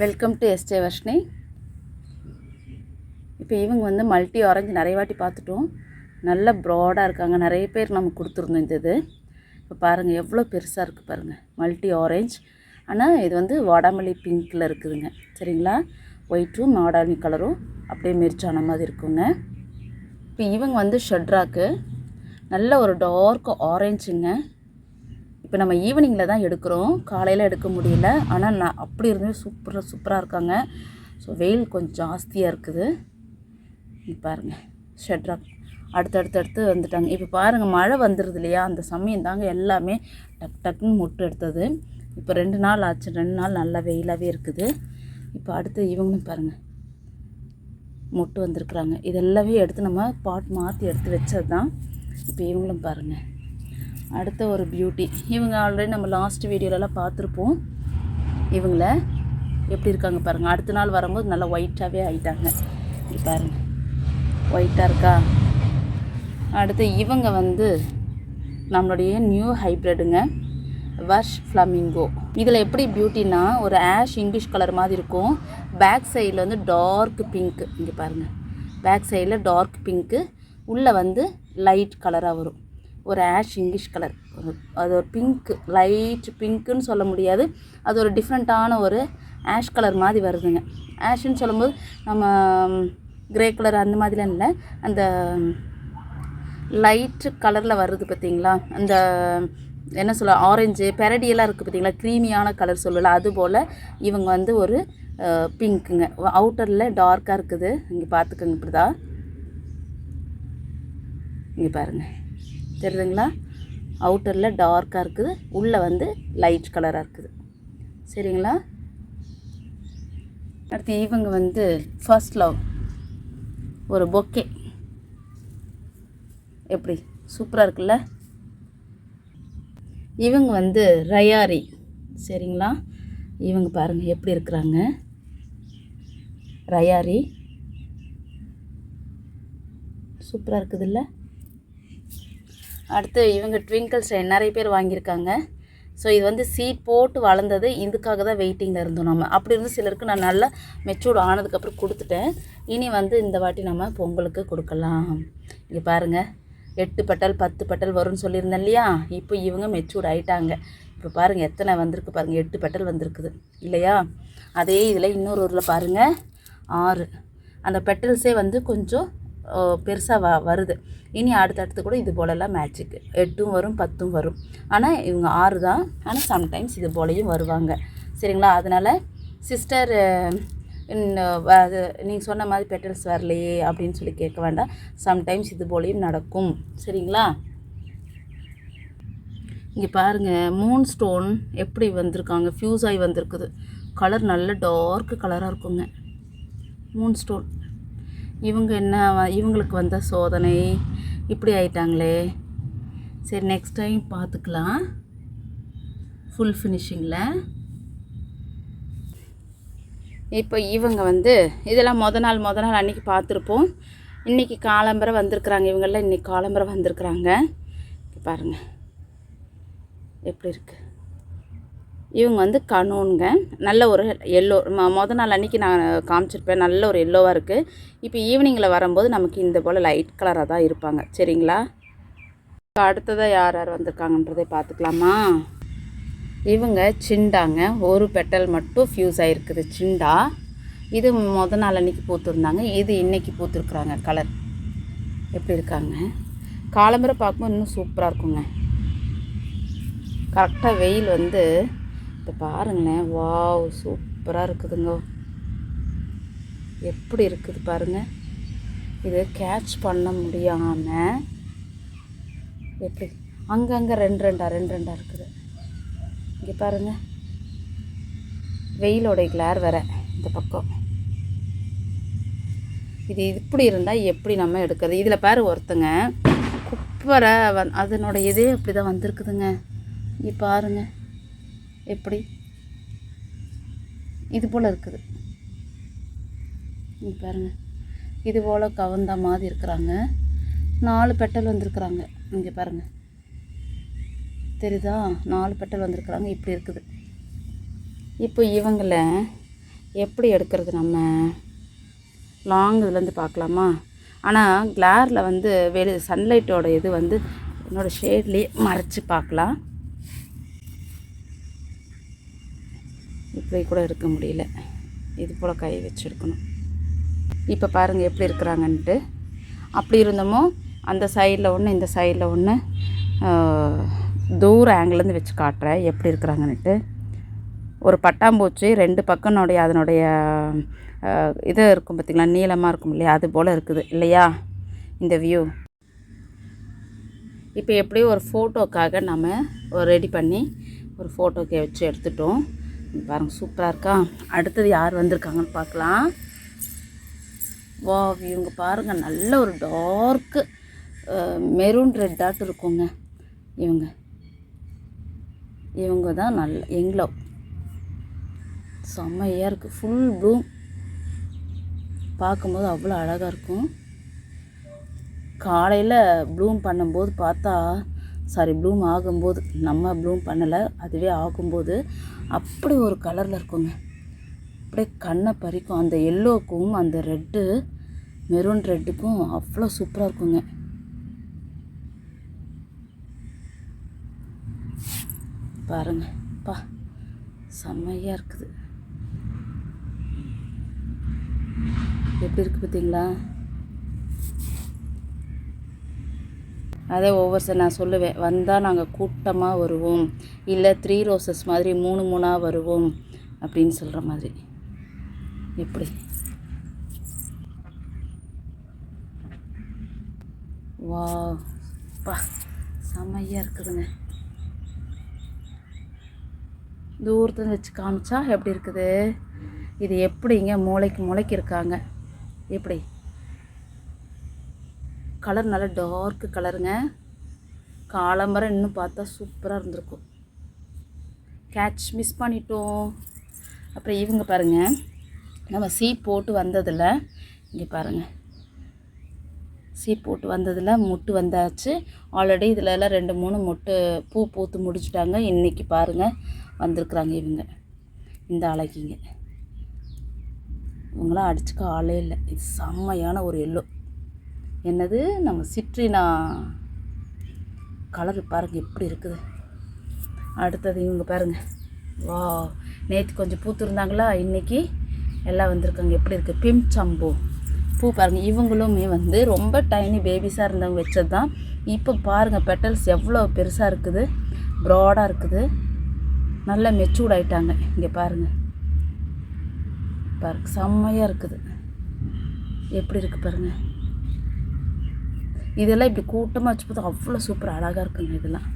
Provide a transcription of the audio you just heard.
Welcome to yesterday Varshini இப்போ இவங்க வந்து மல்டி ஆரஞ்சு நிறைய வாட்டி பார்த்துட்டோம். நல்ல ப்ராடாக இருக்காங்க. நிறைய பேர் நம்ம கொடுத்துருந்தோம் இந்த இது. இப்போ பாருங்கள் எவ்வளோ பெருசாக இருக்குது பாருங்கள் மல்டி ஆரஞ்ச் ஆனால் இது வந்து வாடாமல்லி பிங்க்கில் இருக்குதுங்க. சரிங்களா? ஒயிட்டும் நாடானி கலரும் அப்படியே மெரிச்சான மாதிரி இருக்குங்க. இப்போ இவங்க வந்து ஷட்ராக்கு நல்ல ஒரு டார்க் ஆரஞ்சுங்க இப்போ நம்ம ஈவினிங்கில் தான் எடுக்கிறோம். காலையில் எடுக்க முடியல. ஆனால் நான் அப்படி இருந்தே சூப்பராக சூப்பராக இருக்காங்க. ஸோ வெயில் கொஞ்சம் ஜாஸ்தியாக இருக்குது. பாருங்கள் ஷெட்ராக் அடுத்தடுத்து அடுத்து வந்துட்டாங்க. இப்போ பாருங்கள் மழை வந்துடுது இல்லையா? அந்த சமயம் தாங்க எல்லாமே டக் டக்குன்னு முட்டு எடுத்தது. இப்போ ரெண்டு நாள் ஆச்சு. ரெண்டு நாள் நல்லா வெயிலாகவே இருக்குது. இப்போ அடுத்து இவங்களும் பாருங்கள் முட்டு வந்திருக்குறாங்க. இதெல்லாமே எடுத்து நம்ம பாட் மாற்றி எடுத்து வச்சது தான் இப்போ இவங்களும் பாருங்கள் அடுத்த ஒரு பியூட்டி இவங்க ஆல்ரெடி நம்ம லாஸ்ட் வீடியோலலாம் பார்த்துருப்போம். இவங்கள எப்படி இருக்காங்க பாருங்கள் அடுத்த நாள் வரும்போது நல்லா ஒயிட்டாகவே ஆயிட்டாங்க. இது பாருங்கள் ஒயிட்டாக இருக்கா? அடுத்து இவங்க வந்து நம்மளுடைய நியூ ஹைப்ரிடுங்க வர்ஷ் ஃப்ளமிங்கோ இதில் எப்படி பியூட்டினா ஒரு ஆஷ் இங்கிலீஷ் கலர் மாதிரி இருக்கும். பேக் சைடில் வந்து டார்க் பிங்க்கு இங்கே பாருங்கள் பேக் சைடில் டார்க் பிங்க்கு உள்ளே வந்து லைட் கலராக வரும். ஒரு ஆஷ் இங்கிலீஷ் கலர். ஒரு அது ஒரு பிங்க் லைட் பிங்க்குன்னு சொல்ல முடியாது. அது ஒரு டிஃப்ரெண்ட்டான ஒரு ஆஷ் கலர் மாதிரி வருதுங்க. ஆஷ்ன்னு சொல்லும்போது நம்ம கிரே கலர் அந்த மாதிரிலாம் இல்லை. அந்த லைட் கலரில் வருது பார்த்தீங்களா? அந்த என்ன சொல்ல ஆரஞ்சு பெரடியெல்லாம் இருக்குது பார்த்தீங்களா? க்ரீமியான கலர் சொல்லலாம் அது போல் இவங்க வந்து ஒரு பிங்க்குங்க. அவுட்டரில் டார்க்காக இருக்குது. இங்கே பார்த்துக்கோங்க இப்படி தான் இங்கே பாருங்கள் தெரியுதுங்களா? அவுட்டரில் டார்க்காக இருக்குது. உள்ளே வந்து லைட் கலராக இருக்குது. சரிங்களா? அடுத்து இவங்க வந்து ஃபர்ஸ்ட் லவ் ஒரு பொக்கே எப்படி? சூப்பராக இருக்குல்ல? இவங்க வந்து ரயாரி. சரிங்களா? இவங்க பாருங்கள் எப்படி இருக்கிறாங்க. ரயாரி. சூப்பராக இருக்குதுல்ல? அடுத்து இவங்க ட்விங்கிள்ஸ் நிறைய பேர் வாங்கியிருக்காங்க. ஸோ இது வந்து சீட் போட்டு வளர்ந்தது. இதுக்காக தான் வெயிட்டிங்கில் இருந்தோம் நம்ம. அப்படி இருந்து சிலருக்கு நான் நல்லா மெச்சூர்டு ஆனதுக்கப்புறம் கொடுத்துட்டேன். இனி வந்து இந்த வாட்டி நம்ம பொங்கலுக்கு கொடுக்கலாம். இங்கே பாருங்கள் எட்டு பட்டல் பத்து பட்டல் வரும்னு சொல்லியிருந்தேன் இல்லையா? இப்போ இவங்க மெச்சூர்ட் ஆகிட்டாங்க இப்போ பாருங்கள் எத்தனை வந்திருக்கு பாருங்கள் எட்டு பெட்டல் வந்திருக்குது. இல்லையா? அதே இதில் இன்னொரு ஊரில் பாருங்கள் ஆறு. அந்த பெட்டல்ஸே வந்து கொஞ்சம் பெருசாக வ வருது. இனி அடுத்தடுத்து கூட இது போலலாம் மேட்சுக்கு எட்டும் வரும் பத்தும் வரும். ஆனால் இவங்க ஆறு தான். ஆனால் சம்டைம்ஸ் இது போலையும் வருவாங்க. சரிங்களா? அதனால் சிஸ்டர் அது நீங்கள் சொன்ன மாதிரி பெட்டல்ஸ் வரலையே அப்படின்னு சொல்லி கேட்க வேண்டாம். சம்டைம்ஸ் இது போலையும் நடக்கும். சரிங்களா? இங்கே பாருங்கள் மூன் ஸ்டோன் எப்படி வந்திருக்காங்க? ஃப்யூஸ் ஆகி வந்திருக்குது. கலர் நல்ல டார்க் கலராக இருக்குங்க. மூன் ஸ்டோன் இவங்க என்ன வ- இவங்களுக்கு வந்த சோதனை? இப்படி ஆயிட்டாங்களே. சரி நெக்ஸ்ட் டைம் பார்த்துக்கலாம் ஃபுல் ஃபினிஷிங்கில் இப்போ இவங்க வந்து இதெல்லாம் மொதல் நாள் முத நாள் அன்றைக்கி பார்த்துருப்போம் இன்றைக்கி காலம்பரை வந்திருக்குறாங்க. இவங்கெல்லாம் இன்றைக்கி காலம்பரை வந்திருக்குறாங்க. பாருங்கள் எப்படி இருக்குது இவங்க வந்து கனூனுங்க. நல்ல ஒரு எல்லோ மொதல் நாள் அன்றைக்கி நான் காமிச்சிருப்பேன். நல்ல ஒரு எல்லோவாக இருக்குது இப்போ ஈவினிங்கில் வரும்போது நமக்கு இந்த போல் லைட் கலராக தான் இருப்பாங்க. சரிங்களா? இப்போ அடுத்ததாக யார் யார் வந்திருக்காங்கன்றதை பார்த்துக்கலாமா? இவங்க சிண்டாங்க. ஒரு பெட்டல் மட்டும் ஃப்யூஸ் ஆகிருக்குது சிண்டா. இது மொதல் நாள் அன்றைக்கி பூத்துருந்தாங்க. இது இன்றைக்கி பூத்துருக்குறாங்க. கலர் எப்படி இருக்காங்க? காலம்பரை பார்க்கும்போது இன்னும் சூப்பராக இருக்குங்க. கரெக்டாக வெயில் வந்து இப்போ பாருங்களேன். வாவ் சூப்பராக இருக்குதுங்க. எப்படி இருக்குது பாருங்க. இது கேட்ச் பண்ண முடியாமல் எப்படி? அங்கங்கே ரெண்டு ரெண்டா ரெண்டு ரெண்டா இருக்குது. இங்கே பாருங்க. வெயிலோடைய கிளார் வேற இந்த பக்கம். இது இப்படி இருந்தால் எப்படி நம்ம எடுக்கிறது? இதில் பாரு ஒருத்தங்க குப்பரை வந் அதனோட இதே இப்படி தான் வந்திருக்குதுங்க. இங்கே பாருங்கள் எப்படி? இது போல் இருக்குது. இங்கே பாருங்க. இது போல் கவர்ந்த மாதிரி இருக்கிறாங்க. நாலு பெட்டல் வந்திருக்குறாங்க. இங்கே பாருங்கள் தெரியுதா? நாலு பெட்டல் வந்திருக்குறாங்க. இப்படி இருக்குது. இப்போ இவங்கள எப்படி எடுக்கிறது நம்ம? லாங் இதுலேருந்து பார்க்கலாமா? ஆனால் கிளாரில் வந்து வெளி சன்லைட்டோட இது வந்து என்னோடய ஷேட்லேயே மறைச்சி பார்க்கலாம். இப்படி கூட இருக்க முடியல. இது போல் கை வச்சு எடுக்கணும் இப்போ பாருங்கள் எப்படி இருக்கிறாங்கன்ட்டு. அப்படி இருந்தோமோ அந்த சைடில் ஒன்று இந்த சைடில் ஒன்று தூர ஆங்கிலேருந்து வச்சு காட்டுறேன். எப்படி இருக்கிறாங்கன்ட்டு. ஒரு பட்டாம்பூச்சி ரெண்டு பக்கனுடைய அதனுடைய இது இருக்கும் பார்த்திங்களா நீளமாக இருக்கும் இல்லையா? அது போல் இருக்குது. இல்லையா? இந்த வியூ இப்போ எப்படியும் ஒரு ஃபோட்டோக்காக நம்ம ரெடி பண்ணி ஒரு ஃபோட்டோக்கு வச்சு எடுத்துட்டோம். பாருங்கள் பாருங்க சூப்பராக இருக்கா? அடுத்தது யார் வந்திருக்காங்கன்னு பார்க்கலாம். வா இவங்க பாருங்கள் நல்ல ஒரு டார்க்கு மெரூன் ரெட்டாட்டு இருக்குங்க. இவங்க. இவங்க தான் நல்ல எங்களோ செம்மையாக இருக்குது ஃபுல் ப்ளூம் பார்க்கும்போது அவ்வளோ அழகாக இருக்கும். காலையில் ப்ளூம் பண்ணும்போது பார்த்தா சாரி ப்ளூம் ஆகும்போது நம்ம ப்ளூம் பண்ணலை அதுவே ஆகும்போது அப்படி ஒரு கலரில் இருக்குங்க. அப்படியே கண்ணை பறிக்கும். அந்த எல்லோக்கும் அந்த ரெட்டு மெரூன் ரெட்டுக்கும் அவ்வளோ சூப்பராக இருக்குங்க. பாருங்க. பா செம்மையாக இருக்குது. எப்படி இருக்குது பார்த்தீங்களா? அதே ஒவ்வொரு சார் நான் சொல்லுவேன். வந்தால் நாங்கள் கூட்டமாக வருவோம். இல்லை த்ரீ ரோசஸ் மாதிரி மூணு மூணாக வருவோம். அப்படின்னு சொல்கிற மாதிரி. எப்படி? வா பா செம்மையாக இருக்குதுங்க. தூரத்தில் வச்சு காமிச்சா எப்படி இருக்குது? இது எப்படிங்க? மூளைக்கு மூளைக்கு இருக்காங்க. எப்படி? கலர் நல்லா டார்க்கு கலருங்க. காலம்பரம் இன்னும் பார்த்தா சூப்பராக இருந்திருக்கும். கேட்ச் மிஸ் பண்ணிட்டோம். அப்புறம் இவங்க பாருங்கள் நம்ம சீப் போட்டு வந்ததில் இங்கே பாருங்கள் சீப் போட்டு வந்ததில் முட்டு வந்தாச்சு. ஆல்ரெடி இதில் எல்லாம் ரெண்டு மூணு மொட்டு பூ பூத்து முடிச்சுட்டாங்க. இன்றைக்கி பாருங்கள் வந்திருக்குறாங்க இவங்க. இந்த அழகிங்க. இவங்களாம் அடிச்சுக்க ஆளே இல்லை. இது செம்மையான ஒரு எல்லோ என்னது? நம்ம சிட்ரினா கலர் பாருங்கள் எப்படி இருக்குது? அடுத்தது இவங்க பாருங்கள் வா நேற்று கொஞ்சம் பூத்துருந்தாங்களா? இன்னைக்கு எல்லாம் வந்திருக்காங்க. எப்படி இருக்குது பிம் சம்பு. பூ பாருங்கள் இவங்களுமே வந்து ரொம்ப டைனி பேபிஸாக இருந்தவங்க வச்சது தான் இப்போ பாருங்கள் பெட்டல்ஸ் எவ்வளோ பெருசாக இருக்குது. ப்ராடாக இருக்குது. நல்லா மெச்சூர்ட் ஆகிட்டாங்க இங்கே பாருங்கள் பாருங்க செம்மையாக இருக்குது. எப்படி இருக்குது பாருங்கள் இதெல்லாம் இப்படி கூட்டமாக வச்சு பார்த்தா அவ்வளோ சூப்பர் அழகாக இருக்குங்க இதெல்லாம்.